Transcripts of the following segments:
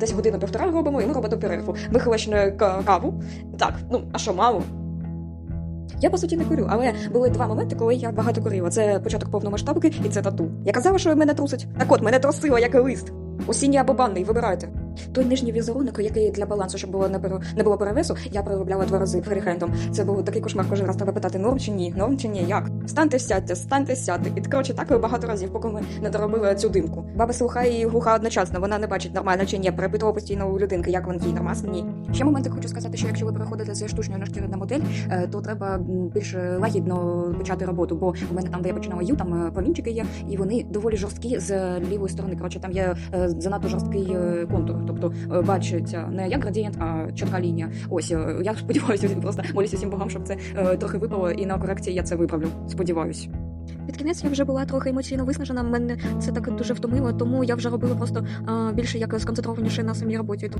Десь годину півтора робимо, і ми робимо перерву. Виховач каву. Так, ну а що, мало? Я по суті не курю, але були два моменти, коли я багато курила. Це початок повномасштабки і це тату. Я казала, що мене трусить. Так от, мене трусило, як лист. Осінній або банний, вибирайте. Той нижній візерунок, який для балансу, щоб було не пере- не було перевесу, я переробляла два рази фріхендом. Це був такий кошмар кожен раз треба питати, норм чи ні, норм чи ні, як? Станьте, сядьте, станьте, сядьте. І коротше, так багато разів, поки ми не доробили цю димку. Баба слуха і глуха одночасно, вона не бачить нормально чи ні. Перепитувала постійно у людинки, як вона їй ні. Ще момент хочу сказати, що якщо ви переходите з штучної на на модель, е, то треба більш лагідно почати роботу, бо в мене там, де я починала ю, там е, промінчики є, і вони доволі жорсткі з лівої сторони. Коротше, там є е, занадто жорсткий контур. Тобто бачиться не як градієнт, а чітка лінія. Ось я сподіваюся, просто молюся всім богам, щоб це трохи випало, і на корекції я це виправлю. Сподіваюсь. Під кінець я вже була трохи емоційно виснажена. Мене це так дуже втомило, тому я вже робила просто більше як сконцентрованіше на самій роботі.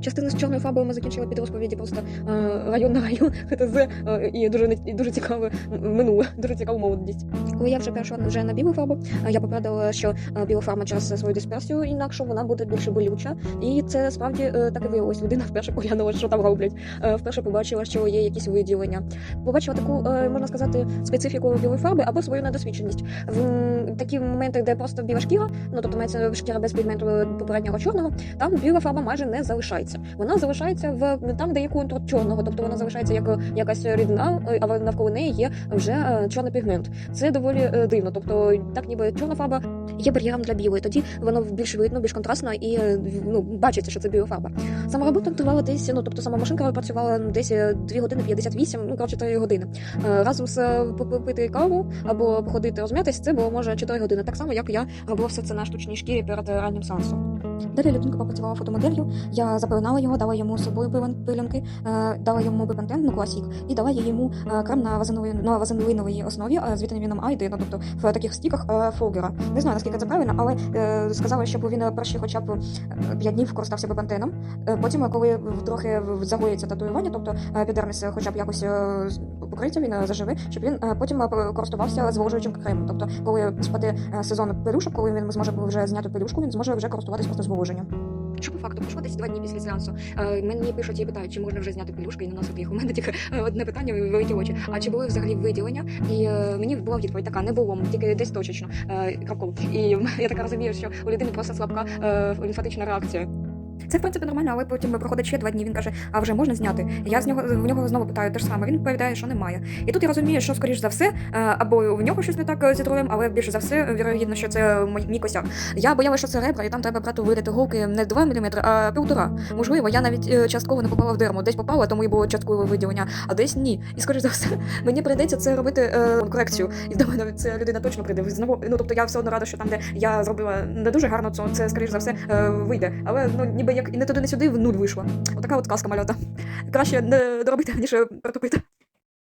Частину з чорною фабою ми закінчили під розповіді просто е, район на район ХТЗ е, і дуже і дуже цікаве минуле, дуже цікаву молодість. Коли я вже перейшла вже на білу фарбу, е, я попередила, що е, біла фарба через свою дисперсію інакше вона буде більше болюча. І це справді е, так і виявилось. Людина вперше поглянула, що там роблять. Е, Вперше побачила, що є якісь виділення. Побачила таку, е, можна сказати, специфіку білої фарби або свою недосвідченість. В такі моменти, де просто біла шкіра, ну тобто мається шкіра без пігменту попереднього чорного, там біла фарба майже не залишається. Вона залишається в там, де є контур чорного, тобто вона залишається як якась рідна, але а навколо неї є вже е, чорний пігмент. Це доволі е, дивно. Тобто, так ніби чорна фарба є бар'єром для білої. Тоді воно більш видно, більш контрастно і е, ну бачиться, що це біла фарба. Сама робота тривала десь, ну тобто сама машинка працювала десь е, 2 години 58, ну коротше 3 години. Е, Разом з е, попити каву або походити розм'ятись, це було може 4 години. Так само, як я робила все це на штучній шкірі перед е, раннім сеансом. Далі людинка попрацювала фотомоделлю, я запеленала його, дала йому з собою е, дала йому бепантен, ну класік, і дала йому е, крем на вазелиновій основі е, з вітаміном А і ну, тобто в таких стіках е, Фолгера. Не знаю наскільки це правильно, але е, сказала, щоб він перші хоча б 5 днів користався бепантеном. Е, Потім, е, коли трохи загоїться татуювання, тобто е, епідерміс е, хоча б якось е, з- він е, заживе, щоб він е, потім е, користувався зволожуючим кремом. Тобто, коли спаде е, сезон пелюшок, коли він зможе вже зняти пелюшку, він зможе вже користуватися просто зволоженням. Що по факту пройшло десь два дні після сеансу. Е, мені пишуть і питають, чи можна вже зняти пелюшки і наносити їх. У мене тільки одне питання великі очі. А чи були взагалі виділення? І е, мені була відповідь така: не було, тільки десь точечно е. І я така розумію, що у людини просто слабка лімфатична реакція. Це в принципі нормально, але потім проходить ще два дні. Він каже, а вже можна зняти. Я з нього в нього знову питаю те ж саме. Він відповідає, що немає. І тут я розумію, що скоріш за все, е, або в нього щось не так е, зі здоров'ям, але більше за все, вірогідно, що це мій, косяк. Я боялася, що це ребра, і там треба брати видати голки не 2 мм, а півтора. Можливо, я навіть е, частково не попала в дерму. Десь попала, тому і було часткове виділення, а десь ні. І скоріш за все, мені прийдеться це робити е, корекцію. І до мене ця людина точно прийде. Знову, ну тобто я все одно рада, що там, де я зробила не дуже гарно, це скоріш за все е, вийде. Але ну ніби як і не туди, не сюди в нуль вийшло. Отака от казка мальота. Краще не доробити, ніж протупити.